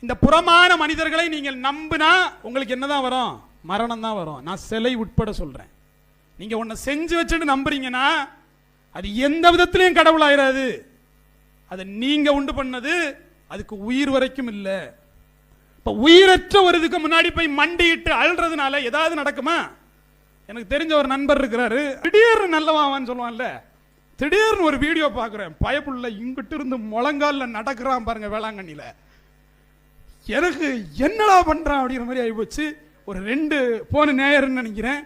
இந்த புறமான மனிதர்களை நீங்கள் நம்பினா உங்களுக்கு என்னதான் வரும்? மரணம் தான் வரும். நான் சிலை உட்பட சொல்றேன். நீங்க ஒன்ன செஞ்சு வச்சுட்டு நம்புறீங்கன்னா அது எந்த விதத்திலையும் கடவுளாயிராது. அதை நீங்க உண்டு பண்ணது அதுக்கு உயிர் வரைக்கும் இல்லை. இப்ப உயிரற்ற ஒரு இதுக்கு முன்னாடி போய் மண்டியிட்டு அழுறதுனால ஏதாவது நடக்குமா? எனக்கு தெரிஞ்ச ஒரு நண்பர் இருக்கிறாரு. திடீர்னு நல்லவாவான்னு சொல்லுவான்ல. திடீர்னு ஒரு வீடியோ பார்க்குறேன் பயப்புள்ள இங்கிட்டு இருந்து முழங்காலில் நடக்கிறான் பாருங்க வேளாங்கண்ணில. எனக்கு என்னடா பண்ணுறான் அப்படிங்கிற மாதிரி ஆகிப்போச்சு ஒரு ரெண்டு போன நேயர்னு நினைக்கிறேன்.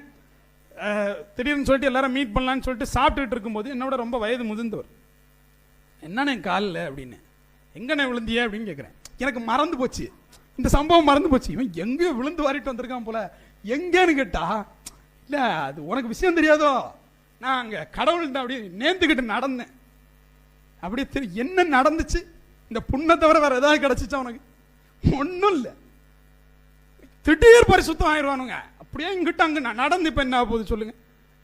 திடீர்னு சொல்லிட்டு எல்லாரும் மீட் பண்ணலான்னு சொல்லிட்டு சாப்பிட்டுட்டு இருக்கும்போது என்னோட ரொம்ப வயது முதிர்ந்தவர். என்னண்ணே காலில்? அப்படின்னு. எங்கண்ணே விழுந்திய? அப்படின்னு கேட்குறேன் எனக்கு மறந்து போச்சு. இந்த சம்பவம் மறந்து போச்சு. இவன் எங்கேயோ விழுந்து வாரிட்டு வந்திருக்கான் போல. எங்கேன்னு கேட்டா இல்லை அது உனக்கு விஷயம் தெரியாதோ? நான் அங்க கடவுள்கிட்ட அப்படியே நேர்ந்துக்கிட்டு நடந்தேன். அப்படியே தெரியும் என்ன நடந்துச்சு? இந்த புண்ணை தவிர வேறு ஏதாவது கிடச்சிச்சா உனக்கு? ஒன்றும் இல்லை திடீர் பரிசுத்தம் ஆயிடுவானுங்க. அப்படியே இங்கிட்ட அங்கே நான் நடந்து இப்போ என்ன போகுது சொல்லுங்க.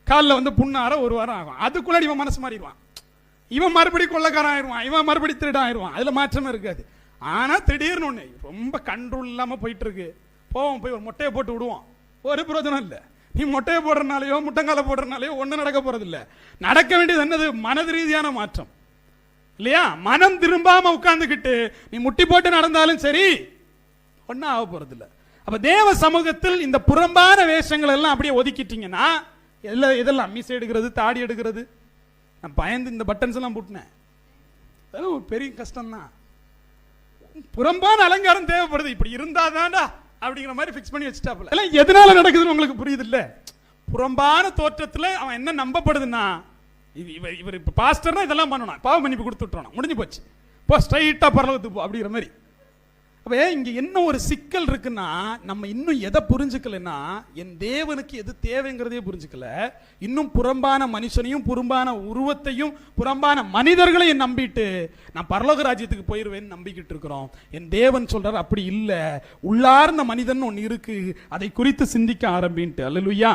காலில் வந்து புண்ணார ஒரு வாரம் ஆகும். அதுக்குள்ளே இவன் மனசு மாறிடுவான். இவன் மறுபடி கொள்ளக்காரன் ஆயிடுவான். இவன் மறுபடி திருடம் ஆயிடுவான். அதில் மாற்றமே இருக்காது. ஆனால் திடீர்னு ஒன்று ரொம்ப கண்ட்ரோல் இல்லாமல் போயிட்டு இருக்கு போவோம் போய் ஒரு மொட்டையை போட்டு விடுவோம். ஒரு பிரயோஜனம் இல்லை. நீ மொட்டையை போடுறதுனாலையோ முட்டங்காலை போடுறதுனாலையோ ஒன்றும் நடக்க போகிறதில்ல நடக்க வேண்டியது என்னது? மனது ரீதியான மாற்றம். இல்லையா? மனம் திரும்பாம உட்கார்ந்துக்கிட்டு நீ முட்டி போட்டு நடந்தாலும் சரி ஒன்றும் ஆக போறது அப்போ அப்ப தேவ சமூகத்தில் இந்த புறம்பான வேஷங்கள் எல்லாம் அப்படியே ஒதுக்கிட்டீங்கன்னா எல்லாம் இதெல்லாம் மீசை எடுக்கிறது தாடி எடுக்கிறது. நான் பயந்து இந்த பட்டன்ஸ் எல்லாம் போட்டினேன். அதெல்லாம் ஒரு பெரிய கஷ்டம்தான். புறம்பான அலங்காரம் தேவைப்படுது. இப்படி இருந்தாதான்டா அப்படிங்கிற மாதிரி ஃபிக்ஸ் பண்ணி வச்சுட்டாப்புல. எல்லாம் எதனால நடக்குதுன்னு உங்களுக்கு புரியுது இல்லை புறம்பான தோற்றத்தில் அவன் என்ன நம்பப்படுதுன்னா இது இவர் இவர் இப்போ பாஸ்டர்னா இதெல்லாம் பண்ணணும். பாவ மன்னிப்பு கொடுத்துட்டோம் முடிஞ்சு போச்சு. போ ஸ்ட்ரைட்டாக பரலவத்துக்கு போ அப்படிங்கிற மாதிரி. அப்போ இங்கே என்ன ஒரு சிக்கல் இருக்குன்னா நம்ம இன்னும் எதை புரிஞ்சுக்கலன்னா என் தேவனுக்கு எது தேவைங்கிறதையே புரிஞ்சுக்கல. இன்னும் புறம்பான மனுஷனையும் புறம்பான உருவத்தையும் புறம்பான மனிதர்களையும் நம்பிட்டு நான் பரலோக ராஜ்யத்துக்கு போயிடுவேன்னு நம்பிக்கிட்டு இருக்கிறோம். என் தேவன் சொல்கிறார் அப்படி இல்லை. உள்ளார்ந்த மனிதன் ஒன்று இருக்கு. அதை குறித்து சிந்திக்க ஆரம்பின்ட்டு. அல்லலுயா.